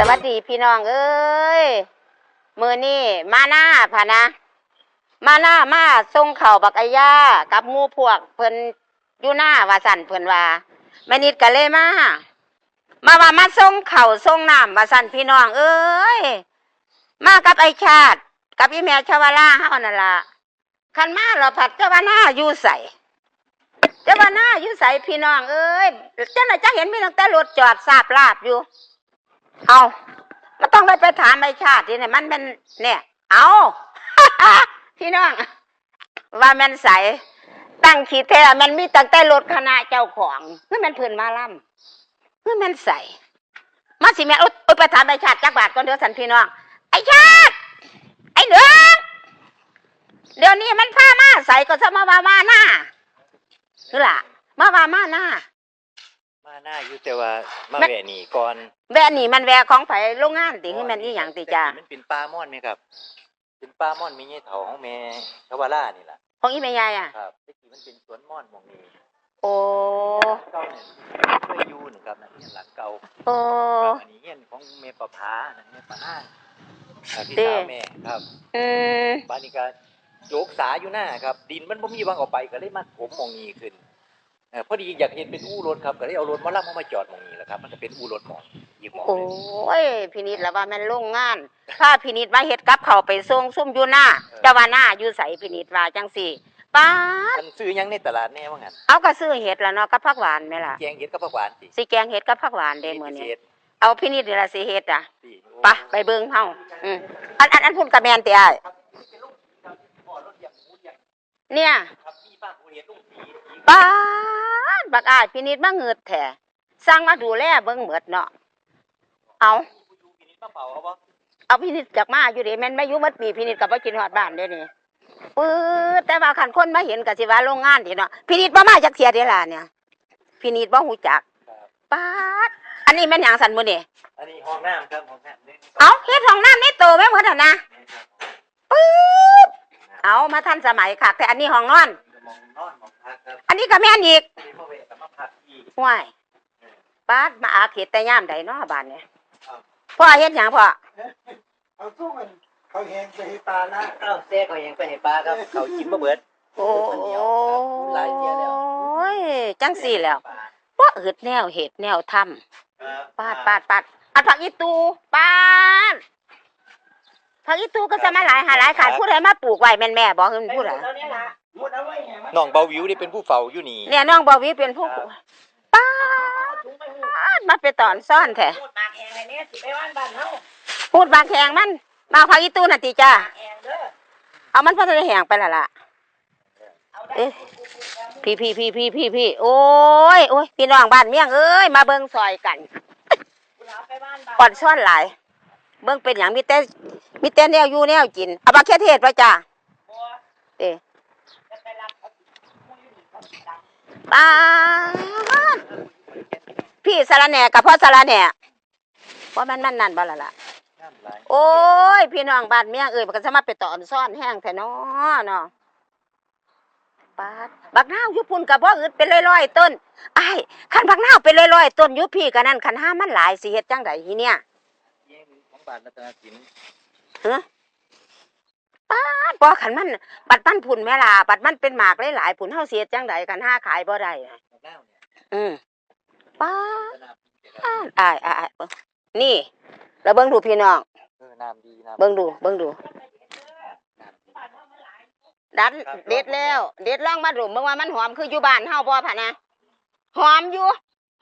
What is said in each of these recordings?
สวัสดีพี่น้องเอ้ยมือนี่มาหน้าพะนะ มาหน้ามาส่งเข่าบักอายากับหมูพวกเพิ่นอยู่หน้าว่าสั่นเพิ่นว่าแม่นิดก็เลยมามาว่ามาส่งเข่าส่งน้ำว่าสั่นพี่น้อง เอ้ยมากับไอชาติ กับอีแม่ชาวลาเฮานั่นล่ะคันมาเราผัดเจ้าว่าหน้าอยู่ใส่เจ้าว่าหน้าอยู่ใส่พี่น้องเอ้ยเจ้าน่ะจะเห็นมีตั้งแต่รถจอดสาบลาบอยู่ เอาก็ต้องไปไปถามไอ้ชาติเนี่ยมันเป็นเนี่ย เอา พี่น้อง ว่ามันใส ตั้งขีดแท้มันมีตั้งแต่รถคณะเจ้าของเพื่อมันเพื่อนมาล่ำเพื่อมันใสมาสิแม่อุ๊ยอุ๊ยไปถามไอ้ชาติจักบาทก่อนเดี๋ยวสันพี่น้อง ไอ้ชาติ ไอ้เหนืองเดี๋ยวนี้มันพามาใสก็จะมาว่ามาหน้าคือล่ะ มาว่ามาหน้า มาหน้าอยู่แต่ว่ามาแม่แหวะนี่ก่อนแว่นนี่มันแวะของไผโรงงานติคือแมันนี่หยังติจ้ามันเป็นปลาม่อนไหมครับ เป็นปลาม่อนมีเงี้ยเถาของแม่ชวาล่านี่แหละของอีแม่ยายอะครับตะกี้มันเป็นสวนม่อนหมองนี้โอ้เก่าเนี่ยเคยอยู่นะครับนั่นเนี่ยหลังเก่าโอ้ครับอันนี้เงี้ยของแม่ประภานั่นเนี่ยปลาหน้าอ่าพี่เด้สาวแม่ครับอืมบ้านนี้ก็โจกสาอยู่หน้าครับ ดินมันบ่มีวางออกไปก็เลยมาผมหมองนี้ขึ้นเออ พอดีอยากเห็นเป็นอู้รถครับก็เลยเอารถมาลับมาจอดหมองนี้แหละครับมันจะเป็นอู้รถหมองอีกหมองโอ้หนึงยพินิดแล้วว่าแม่นโรงงานถ้าพินิดว่าเฮ็ดกับเขาวไปส่งซุ่มอยู่หน้าแต่ว่าหน้าอยู่ใสพินิดว่าจังสี่ป้าดมันซื้อหยังในตลาดแน่ว่างั้นเอาก็ซื้อเห็ดแล้วเนาะกับผักหวานไหมล่ะแกงเห็ดกับผักหวานสิสิแกงเห็ดกับผักหวานเด้มื้อนี้เห็ดเอาพินิดนี่ล่ะสิเฮ็ดอะสิโอ้ไปะไปเบิ่งเฮาอืมอันอันอันพุ่นกระแมนติอ้ายครับเป็นลูกครับพ่อรถเลี้ย ป้าดบักอ้ายพินิดมาเงิดแท้สั่งมาดูแลเบิ่งหมดเนาะเอาผู้อยู่ปีนี้ป้าเป่าเขาบ่เอาพินิจจากมาอยู่ดิแม่นไม่อยู่มัดปีพินิจกับว่ากินฮอดบ้านเด้นี่ปื้อแต่ว่าคันคนมาเห็นก็สิว่าโรงงานทีเนาะพินิจบ่มาจักเทียเด้ล่ะเนี่ย พินิจบ่ฮู้จักครับป๊าดอันนี้แม่นหยังสันมื้อนี่อันนี้ห้องน้ำครับห้องน้ำนี่เอาเฮ็ดห้องน้ำในโตแม่นหมดอะนะปึ๊บเอามาทันสมัยค่ะแต่อันนี้ห้องนอน มองนอนมองพักครับอันนี้ก็แม่นอีกนี่มาเวะกับมาพักอีกห่วยป๊าดมาอาเขตแต่ยามใดเนาะบ้านเนี่ยครับพ่อเฮ็ดหยังพ่อเอาสู้มันเขาแหงไปให้ปลาละเอ้าเซ่เขายังไปเห็นปลาครับ เขากินมาเบิดโอ้อันเดียวครับหลายเที่ยแล้วยจังสี่แล้วปลาบ่อึดแนวเฮ็ดแนวทำครับปาดปาดปาดอันผักอีตูปาดผักอีตูก็จะมาหลายหาหลายขายผู้ใดมาปลูกไว้แม่นแม่บอกคือผู้ใดมุดเอาไว้ไงมั นน้องเบาวิวนี่เป็นผู้เฝ้าอยู่นี่เนี่ยน้องบอวีเป็นผู้ปลูกปาดมาไปตอนซ่อนแท้มุดปากแหงไอ้เนี่ยสิไปบ้านบ้านเฮาพูดบางแขงมันมาผักอีตูน่ะติจ้าปากแหงเด้อเอามันพอจะแหงไปและล่ะเอาได้เอ๊ะพี่พี่พี่พี่พี่พี่โอ้ยโอ้ยพี่น้องบ้านเมี่ยงเอ้ยมาเบิ่งซอยกันเอาไปบ้านบ้านก่อนซ่อนหลาย เบิ่งเป็นอย่างมีแต่มีแต่แนวอยู่แนวกินเอาบักเขือเทศไว้จ้าบัวเอ๊ะจะไปรับเอามุดอยู่นี่เขาสิตาม ปาดพี่สารแหน่กับพ่อสารแหน่ว่ามันมันนั่นบ่ละล่ะน้ำลายโอ้ย พี่น้องบ้านเมียงเอ้ยมันก็สามารถไปต่ออนซ่อนแห้งแท้เนาะเนาะปาดบักนาวอยุพุ่นกับบ่อึดเป็นร้อยๆต้นไอ้ายคันบักนาวเป็นร้อยๆต้นอยุพี่กันนั่นคันห้ามันหลายสิเฮ็ดจังไดทีเนี่ยเยี่ยมของบ้านรัตนสิน ปาดบ่คันมัน บัดมันพุ่นแม่ล่ะบัดมันเป็นหมากหลายๆพุ่นเฮาสิเฮ็ดจังไดคันห้าขายบ่ได้น่ะของน้าเนี่ยอืมปาดรัตนสินเดี๋ยวอ้ายอ้ายอ้ายเบิ่งนี่ แล้วเบิ่งดูพี่น้อง เออน้ำดีน้ำ เบิ่งดู เบิ่งดู ดันครับ เด็ดแล้ว เด็ดล่องมาดูเบิ่งว่ามันหอมคืออยู่บ้านเฮาบ่พะนะ หอมอยู่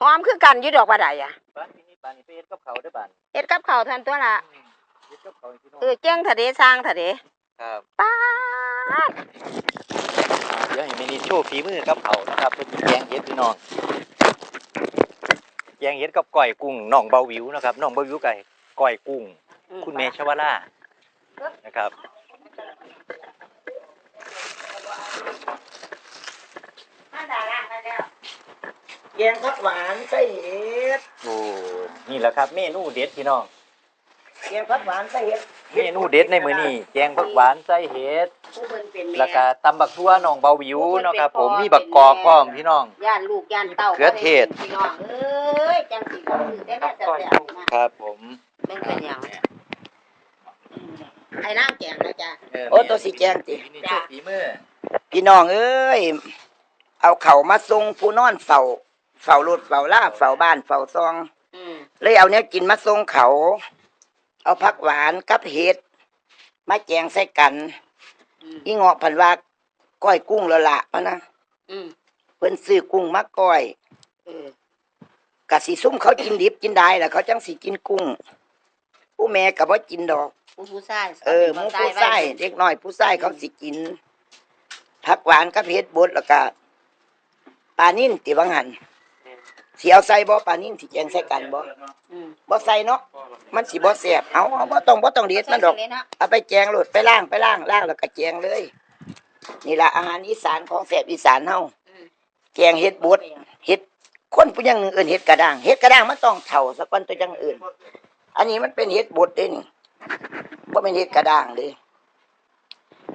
หอมคือกันอยู่ดอกว่าใดอะบ้านที่นี่บ้านนี้ไปเฮ็ดกับเขาวเด้อบ้านเฮ็ดกับข้าวทันตัวละอืมเฮ็ดกับเขาวให้พี่น้องเออเจ้งทะเดสร้างทะเด ครับป้าดเดี๋ยวให้แม่นี่โชว์ฝีมือกับเขาวนะครับเพิ่นสิแกงเฮ็ดพี่น้องแกงเฮ็ดกับก้อยกุ้งน้องเบาวิวนะครับน้องเบาวิวไก่ก้อยกุ้ง คุณเมชวล่านะครับมาดาละมาแล้วแยงผักหวานใส่เห็ดโอ้นี่แหละครับ เมนูเด็ดพี่น้องแยงผักหวานใส่เห็ด เมนูเด็ดในมื้อนี้แกงผักหวานใส่เห็ดผู้เพิ่นเป็นแม่แล้วก็ตำบักทั่วน้องเบาวิวเนาะครับผมมีบักกอกพร้อมพี่น้องย่านลูกย่านเต้าเขือเทศพี่น้องเอ้ยจังสิบ่คือได้แม่แต่แต่นะครับผมเบิ่งเป็นหยังไอ้น้ำแกงนะจ๊ะโอ้ตัวสิแจ้งตินี่โชคฝีมือพี่น้องเอ้ยเอาเขามาส่งผู้นอนเฝ้าเฝ้ารถเฝ้าล่าเฝ้าบ้านเฝ้าซองอืมเลยเอาเนี้ยกินมาส่งเขา เอาผักหวานกับเห็ดมาแจงใส่กันอืมอีเงาะผันว่าก้อยกุ้งและละพะนะอืมเพิ่นซื้อกุ้งมาก้อยเออกะสิซุ่มเขากินดิบกินได้แหละเขาจังสิกินกุ้ง ผู้แม่ก็บ่กินดอกผู้ผู้ชายเออหมูผู้ใส่เด็กน้อยผู้ใส่เขาสิกินผักหวานกับเห็ดบดแล้วก็ปลานิ่นติวังหัน สิเอาใส่บ่ปลานิ่นสิแจงใส่กันบ่อืมบ่ใส่เนาะมันสิบ่แซ่บเอาเอาบ่ต้องบ่ต้องเด็ดมันดอกใส่เลยเนาะเอาไปแจงโลดไปล้างไปล้างล้างแล้วก็แจงเลย นี่ล่ะอาหารอีสานของแซ่บอีสานเฮาอืมแจงเห็ดบดเห็ดคนผู้อยังหนึ่งเอื่นเห็ดกระด้างเห็ดกระด้างมันต้องเท่าสักวันตัวอยังอื่น อันนี้มันเป็นเห็ดบดเด้นี่บ่เป็นเห็ดกระด้างเด้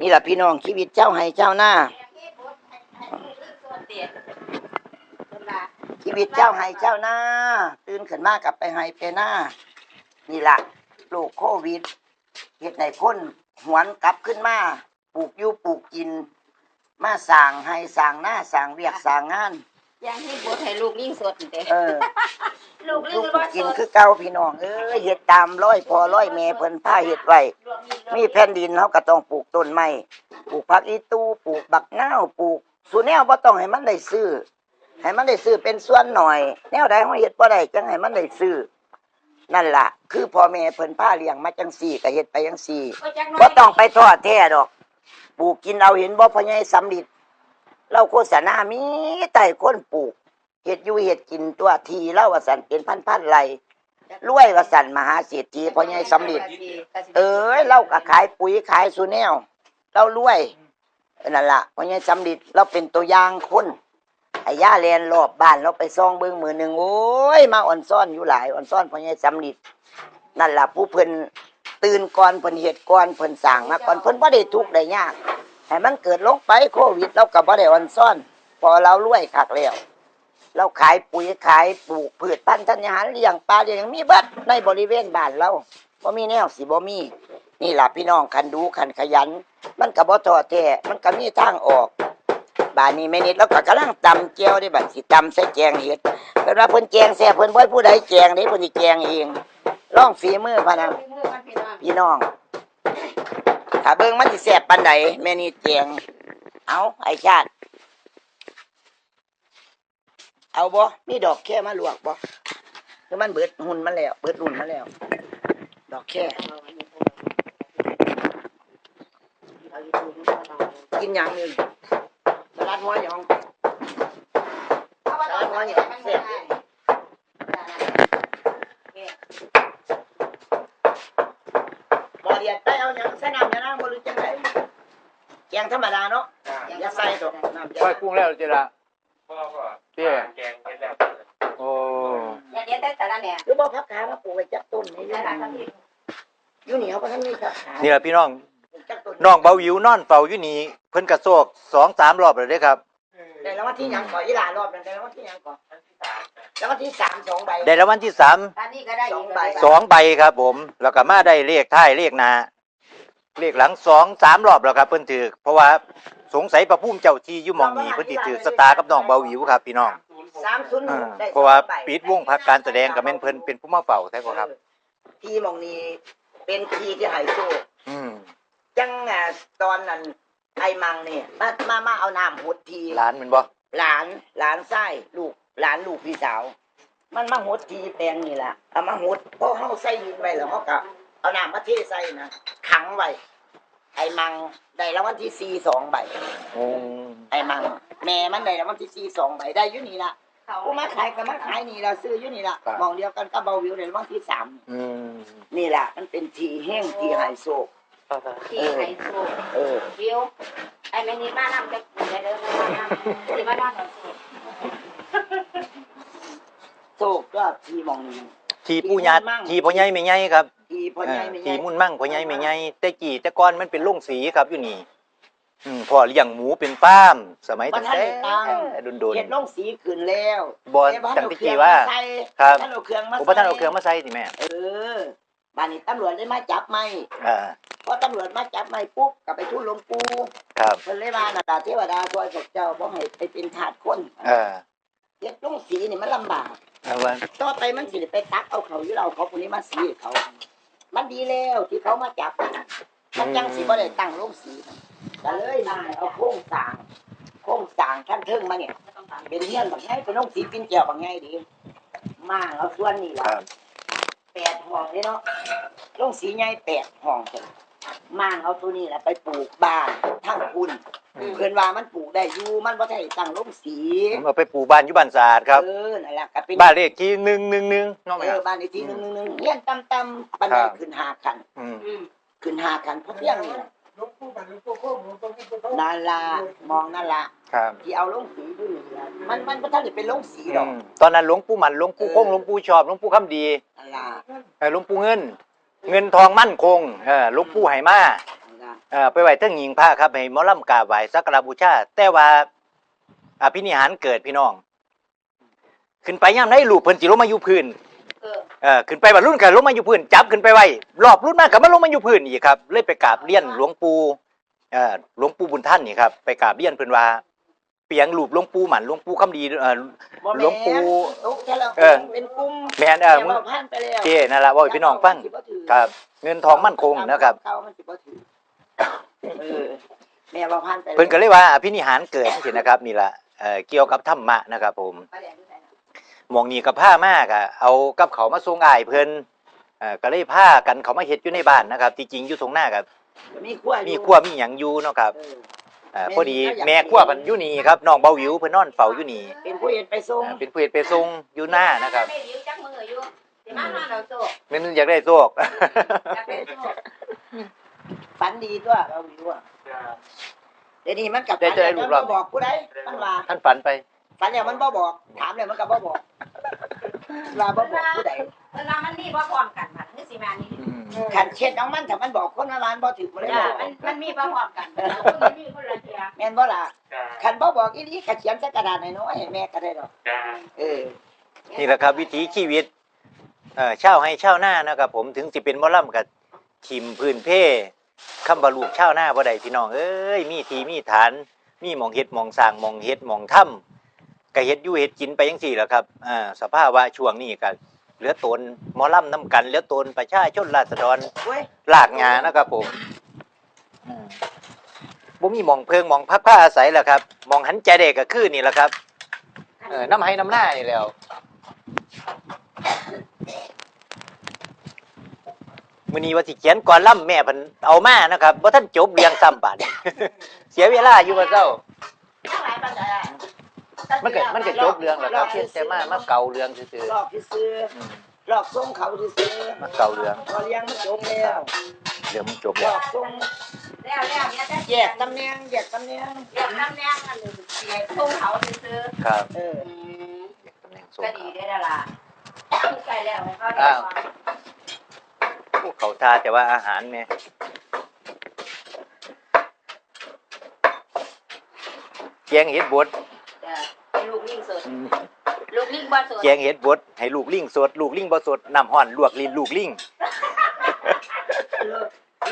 นี่ล่ะพี่น้องชีวิตเจ้าให้เจ้าหน้า ชีวิตเจ้าให้เจ้าหน้า ตื่นขึ้นมากลับไปให้ไปหน้า นี่ล่ะโรคโควิดเฮ็ดให้คนหวนกลับขึ้นมาปลูกอยู่ปลูกกิน มาสร้างให้สร้างหน้าสร้างเวียกสร้างงานยังให้บดให้ลูกยิ่งสดเด้เออ ลูกลูยิ่งกบ่กิสนดคือเก่าพี่น้องเอ้ยเฮ็ดตามร้อยพอร้อยแม่เพิ่นพาเฮ็ดไว้มีแผ่นดินเฮาก็ต้องปลูกต้นไม้ปลูกผักอีตู้ปลูกบักนาวปลูกสูแนวบ่ต้องให้มันได้ซื้อ ให้มันได้ซื้อเป็นส่วนหน่อย แนวใดเฮาเฮ็ดบ่ได้จังให้มันได้ซื้อนั่นล่ะ คือพ่อแม่เพิ่นพาเลี้ยงมาจังซี่ก็เฮ็ดไปจังซี่บ่ต้องไปทอดแท้ดอกปลูกกินเอาเห็นบ่พ่อใหญ่สำลิดเราโฆษณามีแต่คนปลูกเฮ็ดอยู่เฮ็ดกินตัวทีเล่าว่าสันเป็นพันๆไรรวยว่าสันมหาเศรษฐีพ่อใหญ่สำลิดเอ้ยเราก็ขายปุ๋ยขายสูแนวเรารวยนั่นล่ะพ่อใหญ่สำลิดเราเป็นตัวอย่างคน ไอ้ย่าแลนรอบบ้านเราไปซองเบิ่งมือหนึ่งโอ้ยมาอ่อนซ่อนอยู่หลายอ่อนซ่อนพ่อใหญ่สำลิดนั่นล่ะผู้เพิ่นตื่นก่อนเพิ่นเฮ็ดก่อนเพิ่นสั่งมาก่อนเพิ่นบ่ได้ทุกข์ได้ยากให้มันเกิดลงไปโควิดเราก็บ่ได้อ่อนซ่อน พอเรารวยคักแล้วเราขายปุ๋ยขายปลูกพืชพันธุ์ธัญญาหารเลี้ยงปลาเลี้ยงมีเบิดในบริเวณบ้านเราบ่มีแนวสิบ่มีนี่ล่ะพี่น้องคันดูคันขยัน มันก็บ่ท้อแท้มันก็มีทางออก บานนี้แม่นิดเราก็กำลังตำแก้วได้บัดสิตำใส่แกงเห็ดเพิ่นว่าเพิ่นแกงแซ่บเพิ่นบ่ให้ผู้ใดแกงเด้เพิ่นสิแกงเองลองฝีมือพะนะพี่น้องถ้าเบิ่งมันสิแซ่บปานใดแม่นิดแกงเอาไอ้ชาติ เอาบ่มีดอกแค่มาลวกบ่คือมันเบิดหุ่นมันแล้วเบิดหุ่นมันแล้ว ดอกแค่กินหยังนี่ส ลัดหัวหยองสลัดหัวหยองเสียบบ่เดียดไปเอาหยังใส่น้ำยานางบ่รู้จังไดแกงธรรมดาเนาะอย่าใส่ดอกน้ำก้อยกุ้งแล้วเจละพ่อก็เจ้แกงเสร็จแล้วโอ้อย่าเดี๋ยวแต่แต่ละเนี่ยหรือบ่พักขามาปลูกไว้จักต้นนี่อยู่อยู่นี่เขาบ่ทันมีพักขานี่ล่ะพี่น้องจักต้นน้องเบาหวิวนอนเฝ้าอยู่นี่ เพิ่นกระโซกสองสามรอบแล้วเด้ครับได้รางวัลที่หยังก่อนอีหลารอบนั้นได้รางวัลที่หยังก่อนอันที่สามรางวัลที่สามสองใบได้รางวัลที่สามอันนี้ก็ได้อีกสองใบสองใบครับผม แล้วก็มาได้เลขท้ายเลขหน้าเลขหลังสองสามรอบแล้วครับเพิ่นถือเพราะว่าสงสัยพระภูมิเจ้าที่อยู่หมองนี้เพิ่นสิถือสตาร์กับน้องเบาหวิวครับพี่น้องสามศูนย์หอ่านึ่งได้เพราะว่าสองใบปิดวงพักการแสดงกับแม่นเพิ่นเป็นผู้มาเฝ้าแท้บ่ครับ ที่หมองนี้เป็นที่ที่ใหายโชคอืม จังอะตอนนั้น ไอ้มังเนี่ยมามามาเอาน้ำหดทีร้านแมันบ่หลานหลานไส้ลูกหลานลูกพี่สาว มันมาหดทีแปลงนี่แหละเอามาหดเพราะเฮาใส่ยินไว้แล้วเฮาก็เอาน้ำมาเทใส่นะขังไว้ไอ้มังได้รางวัลที่สี่สองใบโอ้ไอ้มัง แม่มันได้รางวัลที่สี่สองใบได้อยู่นี่ละกูมาขายก็มาขายนี่ละซื้ออยู่นี่ละมองเดียวกันก็เบาวิวได้รางวัลที่สามอืมนี่แหละมันเป็นทีแห้งทีไฮโซ ที่ไฮโซเออวิวไอ้แม่นี่มานำจะกินได้เด้อมานำที่มานอนเอาสิโซกก็ทีมองนี้ทีผู้ญาติทีพ่อใหญ่แม่ใหญ่ครับทีพ่อเอใหญ่อไม่ทีใหญ่มุ่นมั่งพ่อใหญ่แม่ใหญ่แต่กี่แต่ก่อนมันเป็นโรงสีครับอยู่นี่อืมพ่อเลี้ยงหมูเป็นฟาร์มสมัยมัตั้นงให้แต่ตังโดนเห็ดลงสีขึ้นแล้วๆบ่แต่บ่ตั้งเอที่เครื่กี่องว่าใส่ครับท่านเอาเครื่องมาผมบ่ทันเอาเครื่องมาใส่ติแม่ เออ บ้านนี้ตำรวจได้มาจับไม่อ่าพอตำรวจมาจับไม่ปุ๊บกลับไปทูลหลวงปู่ครับเพิ่นเลยว่าน่ะดาเทวดาช่วยพวกเจ้าบ่ให้ไปเป็นทาสคนเออเฮ็ดลงสีนี่มันลำบากเอาว่าต่อไปมันสิได้ไปตักเอาเขาอยู่เราเขาคนนี้มาสีให้เขา มันดีแล้วที่เขามาจับมันจังสิบ่ได้ตั้งลงสีก็เลยมาเอาโครงสร้างโครงสร้างขั้นเทิงมาเนี่ยเป็นเฮียนบางไงเป็นลงสีปินแก้วบางไงดีมาเอาส่วนนี้คล่ะรับ แปดห้องเลยเนาะลงสีใหญ่แปดห้องเถอะมางเอาตัวนี้แหละไปปลูกบ้านทั้งคุณเพื่อนว่ามันปลูกได้อยู่มันบ่ใช่ตั้งลงสีผมเอาไปปลูกบ้านอยู่บ้านสะอาดครับเออนั่นแหละก็เป็นบ้านเลขที่หนึ่งหนึ่งหนึ่งน้องไหมเอคอรับบ้านอีกทีหนึ่งหนึ่งหนึ่งเฮียนต่ำต่ำๆบันไดครับขึ้นหาขันอืมขึ้นหาขันเพราะเพียงนี่ล่ะหลวงปู่บั นหลวงปู่โค้งหลวงปู่นี่ปู่โค้งนั่นละมองนั่นละครับ ที่เอาลงสีด้วยนี่ล่ะมันมันก็ท่านจะเป็นลงสีดอือกมตอนนั้นหลวงปู่หมันหลวงปู่คงหลวงปู่ชอบหลวงปู่คำดีนั่นละเออหลวงปู่เงิน เงินทองมั่นคงเออหลวงปู่ไหมานั่นละเออไปไหว้เทั้งหญิงพระครับให้หมอลำกราบไหว้สักการะบูชาแต่ว่าอภินิหารเกิดพี่น้อง ขึ้นไปย่ำได้ลูกเพิ่นสิลงมาอยู่พื้น เออเออขึ้นไปบรรลุนกันลงมาอยู่พื้นจับขึ้นไปไว้รอบรุ่นมากกับมาลงมาอยู่พื้นอีกครับ เลยไปกราบเรียนหลวงปู่เอ่อหลวงปู่บุญท่านนี่ครับไปกราบเรียนเพิ่นว่าเปียงรูปหลวงปู่หมันหลวงปู่คำดีเอ่อบ่แม่นหลวงปู่ตกแค่ละเออ เป็นกลุ่มแม่นเออมึงแต่ว่าผ่านไปแล้วเจ้นั่นล่ะเว่าให้พี่น้องฟังครับ เงินทองมั่นคงนะครับ เขามันสิบ่ถือเออแม่ว่าผ่านไปแล้วเพิ่นก็เลยว่าอภินิหารเกิดสินะครับนี่ล่ะเอ่อเกี่ยวกับธรรมะนะครับผมห มองนี้กับผ้ามากอะเอากับเขาวมาส่งอ้ายเพิ่นเอ่อก็เลยพากันเขามาเฮ็ดอยู่ในบ้านนะครับที่จริงอยู่ตรงหน้ากับมีขั้วอยู่มีครัวมีหยังอยู่เนาะครับเออเอ่อพอดีแม่ครัวเพิ่นอยู่นี่ครับน้องเบาหวิวเพิ่นนอนเฝ้าอยู่นี่เป็นผู้เห็นไปส่งเอ่อเป็นผู้เฮ็ดไปส่งอยู่หน้านะครับไม่วิวจักมืออยู่สิมาหาเราโซมันอยากได้โชค อยากเป็นโซฝันดีตัวเราอยู่อะเดี๋ยวนี้มันกลับได้เจอไอ้ลูกเรามันบ่บอกผู้ใดมันว่าท่านฝันไป ฝันแล้วมันบ่บอก ถามแล้วมันก็บ่บอกว่าบ่บอกผู้ใดเวลามันมีบ่พร้อมกันมันคือสิมานี่ขันเช็ดน้องมันถ้ามันบอกคนว่าร้านบ่ถึกมันเลยจ้าบอกมันมันมีบ่พร้อมกันมันมีคนละเทียแม่นบ่ล่ะขันบ่บอกอีหลีก็เขียนใส่กระดาษน้อยๆให้แม่ก็ได้ดอกเออนี่แหละครับวิถีชีวิตเอ่อชาวให้ชาวหน้านะครับผมถึงสิเป็นหมอลำกับทิมพื้นเพคำบาลูกชาวหน้าบ่ได้พี่น้องเอ้ยมีทีมีฐาน มีหมองเฮ็ดหมองสร้างหมองเฮ็ดหมองถ้ำ ก็เฮ็ดอยู่เฮ็ดกินไปจังซี่แหละครับอ่าสภาพว่าช่วงนี้ก็เหลือตนหมอลำน้ำกันเหลือตนประชาชนราษฎรเว้ยลากงานะครับผมอืมบ่มีหมองเพิงหมองพักผ้าอาศัยแหละครับหมองหันใจเด็กก็คือนี่แหละครับเออน้ำให้น้ำหน้านี่แหล้ว มื้อนี้ว่าสิเขียนก่อนล่ำแม่เพิ่นเอามานะครับบ่ทันจบเรียงซ้ำบาด เสียเวลาอยู่ว่าเจ้าหลายปัจจัย มันก็มันก็จบเรื่องแล้วครับเพียงแต่มามาเก่าเรื่องซื่อรอบซื้อๆอืมๆรอบส่งเขาซื้อมาเก่าเรื่องๆพอเลี้ยงมันจบแล้วเรื่องมันจบรแล้วอบส่งแล้วแล้วเนี่ยจะแยกตำแหน่งแยกตำแหน่งแยกตำแหน่งอันนึงสิให้ส่งเขาซื้อครับเอออืมตำแหน่งส่งก็เขาดีได้แล้วล่ะใกล้แล้วให้เขาได้ก่อนพวกเขาทาแต่ว่าอาหารแม่แกงเห็ดบดจ้ะให้ ลูกลิงสดอืมลูกลิงบ่สดแกงเห็ดบดให้ลูกลิงสด ลูกลิงบ่สดน้ำห้อนลวกลิ้นลูกลิง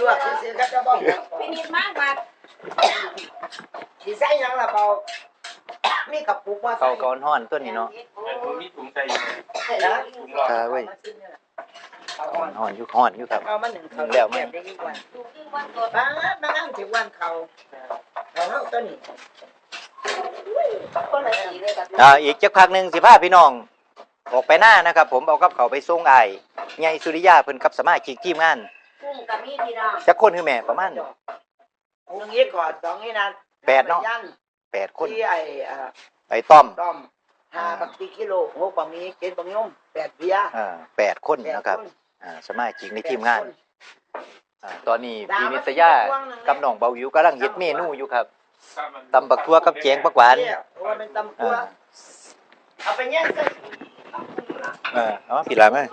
ลวกซื้อๆก็จะบอกพินิจมากว่าสิใส่หยังล่ะเปล่ามีกระปุกว่าเขาก้อนห้อนตัวนี้เนาะมีถุงใส่อยู่นะถุงรอครับเว้ย เอาห้อ่ออนนห้อนอยู่ห้อนอยู่ครับ เอามาหนึ่งเขาแล้วมั้ยเก็บได้อีกวันลูกลิงบ่สดป้าดมานั่งถึงวันเขาเขาเฮาตัวนี้ คนละสีเลยกับอ่าอีกจักพักหนึงสิพาพี่น้อง ออกไปหน้านะครับ ผมเอากับเขาวไปส่งอ้ายใหญ่สุริยาเพิ่นกับสมาชิกทีมงานกุ้งกับมีพี่น้องจักคนคือแม่ประมาณหนึ่งนี้ก่อนสองนี้นะแปดเนาะยันแปดคนที่ไอ้อ่าไอ้ต้อมต้อมห้าบักตีกิโลหกบะหมี่เจ็ดบะยมแปดเบียร์อ่าแปดคนแปดนะครับนอ่าสมาชิกในทีมงานแปดคอ่าตอนนี้ดาวพี่มันนิตยาเป็นพวงหนึ่งกับน้องเบาวิวกำลังเฮ็ดเมนูอยู่ครับถ้ามัน ตำบักทั่วกับแกงปักหวานเนี่ยเพราะว่าเป็นตำกัวอ่าเอาไปแย่งใส่เออเอาผิดหลายมั้ย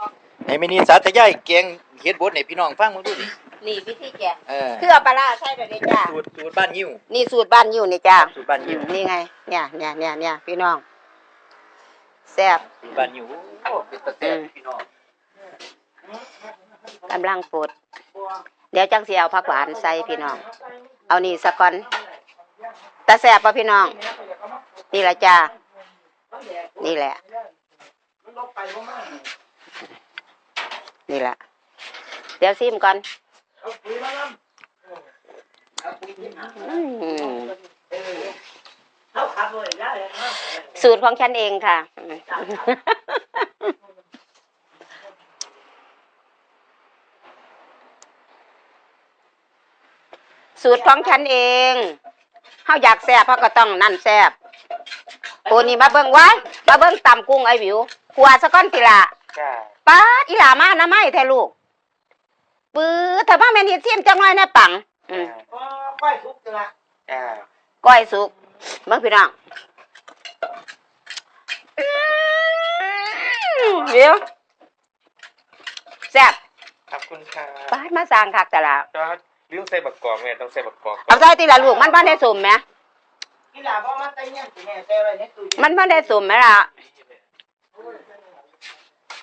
ให้มินิสาธยายแกงเฮ็ดบดให้พี่น้องฟังมาดูดินี่วิธีแกงเออคือเอาปลาร้าใส่เดี๋ยวนี้จ้าสูตรสูตรบ้านยิ้วนี่สูตรบ้านอยู่นี่จ้าสูตรบ้านยิ้วนี่ไง เนี่ยเนี่ยเนี่ยเนี่ยพี่น้องแซ่บสูตรบ้านยิ้วโอ้เป็นตะแซ่บพี่น้องกำลังปวดเดี๋ยวจังสิเอาผักหวานใส่พี่น้อง เอานี่สักก่อน ตาแสบป่ะพี่น้อง นี่แหละจ้า นี่แหละ นี่แหละ เดี๋ยวซิมก่อนสูตรของฉันเองค่ะ สูตรของฉันเอง เขาอยากแซ่บเขาก็ต้องนั่นแซ่บโอ้นี่มาเบิ่งไว้มาเบิ่งตำกุ้งไอ้วิวขัวสะก้อนติละจ้าป้าดอีหลามานะไม่แท้ลูกปื้อถ้าว่าแม่นเฮ็ดเสียมจังน้อยนะปัง อืมอ๋อก้อยทุกจะละจ้าก้อยสุกเบิ่งพี่น้องอื้อเดี๋ยวแซ่บขอบคุณค่ะป้าดมาสร้างคักแต่ละจ้า ลืมใส่บักกอกแม่ต้องใส่บักกอกเอาใส่ทีละลูกมันบ่ได้สุ่มไหมกีฬาพ่อมาไต่เนี่ยสิแม่แต่อะไรเนี่ยตู้เย็นมันบ่ได้สุ่มไหมล่ะ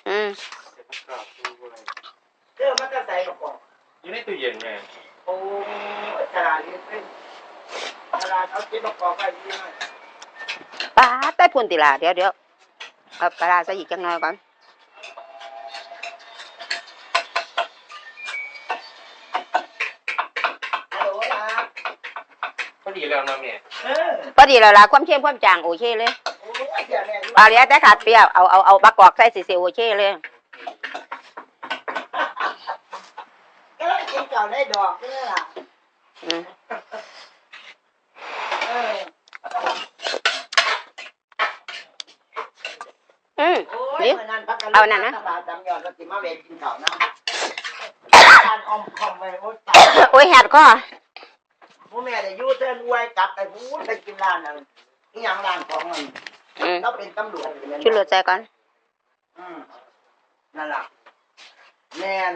อืมเด้อมันจะใส่กระป๋องอยู่ในตู้เย็นแม่โอ้ยฉลาดนี่เป็นฉลาดเอาเก็บกระป๋องไปดีหน่อยป้าดใต้พุ่นติละเดี๋ยวเดี๋ยวเอากระดาษใส่อีกจังน้อยก่อน ดีแล้วนะแม่เออพอดีแล้วล่ะความเค็มความจางโอเคเลยโอ้ยเดี๋ยวแม่อยู่เอาเหลี้ยแต่ขาดเปรี้ยวเอาเอาเอาบักกอกใส่สิๆโอเคเลยก็เลยกินเก่าได้ดอกนี่ล่ะอืมเอออืม โอ้ยนี่มื่นั้นพักกัเอานั่นนะ ตลาดจำยอดก็สิมาเวรกินข้าวน้ำการออมคอมไปโอ้ยตายโอ้ยแหดก็ผู้ แม่ได้อยู่เทินอวยกลับไปพูดไปกินร้านนั้นนี่ยังร้านของมันอืมเราเป็นตำรวจอยู่นั่นชุดรถใจก่อน อืมนั่นล่ะแม่น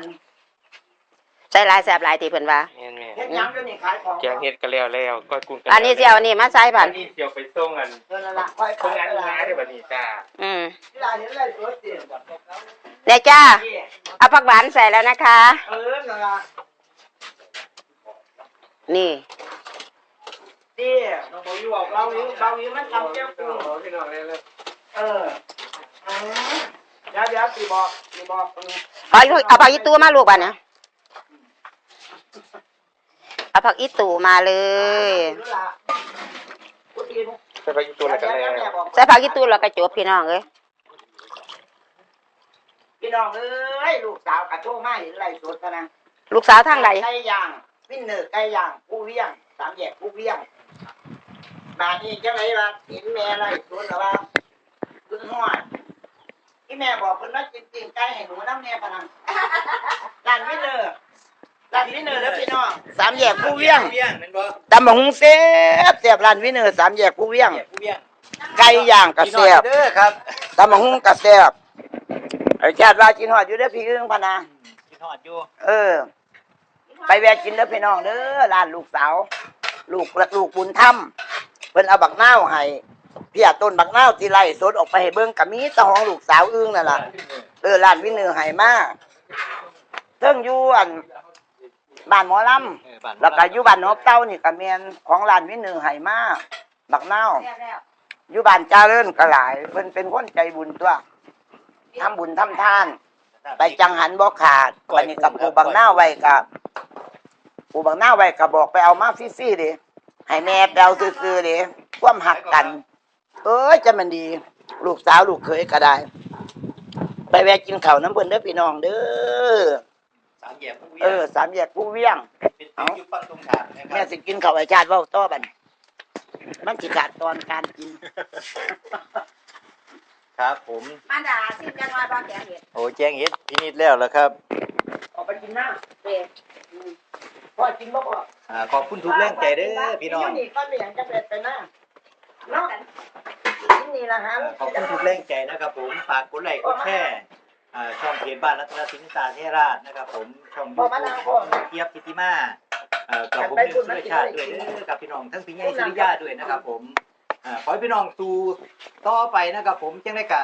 ใจหลายแสบหลายทีเพิ่นว่า แม่นแม่เฮ็ดหยังก็นี่ขายของแกงเห็ดก็แล้วแล้วก้อยกุ้งก็อันนี้สิเอาอันนี้มาใส่อับันนนี้เสียวไปส่งอันเออนั่นล่ะค่อยส่งขายอันตลาน้าดได้บัดนี้จ้าอืมที่ร้านเห็นอะไรสวยเสียเดี๋ยวจ้า เอาผักหวานใส่แล้วนะคะ เออนั่นล่ะ นี่ที่น้องบอกอยู่บอกเราอยู่เราอยู่มันทำแก้วกุ้งพี่น้องเลยเลยเออเดี๋ยวเดี๋ยวสิบอกสิบอกเอาอีเอาผักอีตูมาลูกบันนะเอาผักอีตูมาเลยรู้ล่ะพูดอีกอีตัวแล้วกันแล้วใส่ผักอีตูแล้วก็จบพี่น้องเอ้ยพี่น้องเอ้ยลูกสาวกระโชกมาเห็นไรสดกันนะลูกสาวทางใดไก่ย่าง วินเนอร์ไก่ย่างผู้เวียงสามแยกผู้เวียงมานี่จังไรล่ะเห็นแม่ไรสดหรือว่าขึ้นห้อยที่แม่บอกเพิ่นว่าจริงๆไก่ให้หนูน้ำแน่พนังร้านวินเนอร์ร้านวินเนอร์แล้วพี่น้องสามแยกผู้เวียงเวียงแม่นบ่ตำบักหุงเสียบเสียบร้านวินเนอร์สามแยกผู้เวียงเนี่ยผู้เวียงไก่ย่างกระพี่น้องเสียบเด้อครับตำบักหุงกระเสียบไอ้ชาติว่ากินหอดอยู่เด้อพี่อึ้งพะนะกินฮอดอยู่ เออ ไปแวะกินเด้อพี่น้องเด้อร้านลูกสาว ลูกลูกบุญธรรมเพิ่นเอาบักนาวให้เพี่ยต้นบักนาวที่ไร่สดออกไปให้เบิ่งก็มีแตะของลูกสาวอึ้งนั่นล่ะเออร้านวินเนอร์ให้มาเทิงอยู่อันบ้านหมอลำเออบ้านแล้วก็อยู่บ้านนบเต้านี่ก็แม่นของร้านวินเนอร์ให้มาบักนาวอยู่บ้านเจริญก็หลายเพิ่นเป็นคนใจบุญตัวทำบุญทำทาน ไปจังหันบ่ขาดวันนี้กับปูบังหน้าไว้กับ ปูบังหน้าไว้ก็บอกไปเอามาฟรี่ๆดิให้แม่ไปเอาซื้อๆดิความหักกัน เอ้ยจะมันดี ลูกสาวลูกเขยก็ได้ ไปแวะกินข้าวน้ำเพิ่นเด้อพี่น้องเด้อสามแยกผู้เวียเองอสามแยกผู้เวียง เป็นตึกอยู่ฝั่งตรงข้ามนะคแม่รับสิกินข้าวไอ้ชาติเว้าต่อบัดนี้มันสิขาดตอนการกิน ครับ ผมมันด่าซิมจังน้อยบ่แกเห็ดโอ้แจ้งเฮ็ดพินิจแล้วแล้วครับออกไปกินน้เด้ำ พ่อกินบ่พออ่าขอบคุณทุกแรงใจเด้อพี่น้องนี่ก็เหลียงจะเป็ดไปหน้าเนาะกินนี่ละฮะขอบคุณทุกแรงใจนะครับผมฝากกดไลค์กดแชร์อ่าช่องเพจบ้านรัตนสินตาเทราชนะครับ ผมช่องยูทูบของเกียบกิติมาเอ่อกับผมเป็นสุรชาติด้วยเด้อกับพี่น้องทั้งพี่ใหญ่สุริยาด้วยนะครับ ผมอ่าขอให้พี่น้องสู่ต่อไปนะครับ ผมจังได้กะ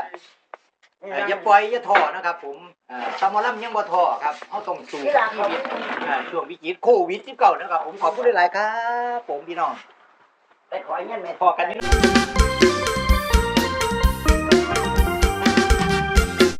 เอ่ออย่าปล่อยอย่าท้อนะครับผมเอ่อตามหมอลำยังบ่ท้อครับเฮาต้องสู้ที่กับหลังชีเขาวิตอ่าช่วงวิกฤตโควิด19นะครับ ผมขอบคุณหลายๆครับ ผมพี่น้องไปขอเงินแม่ พอกันอยู่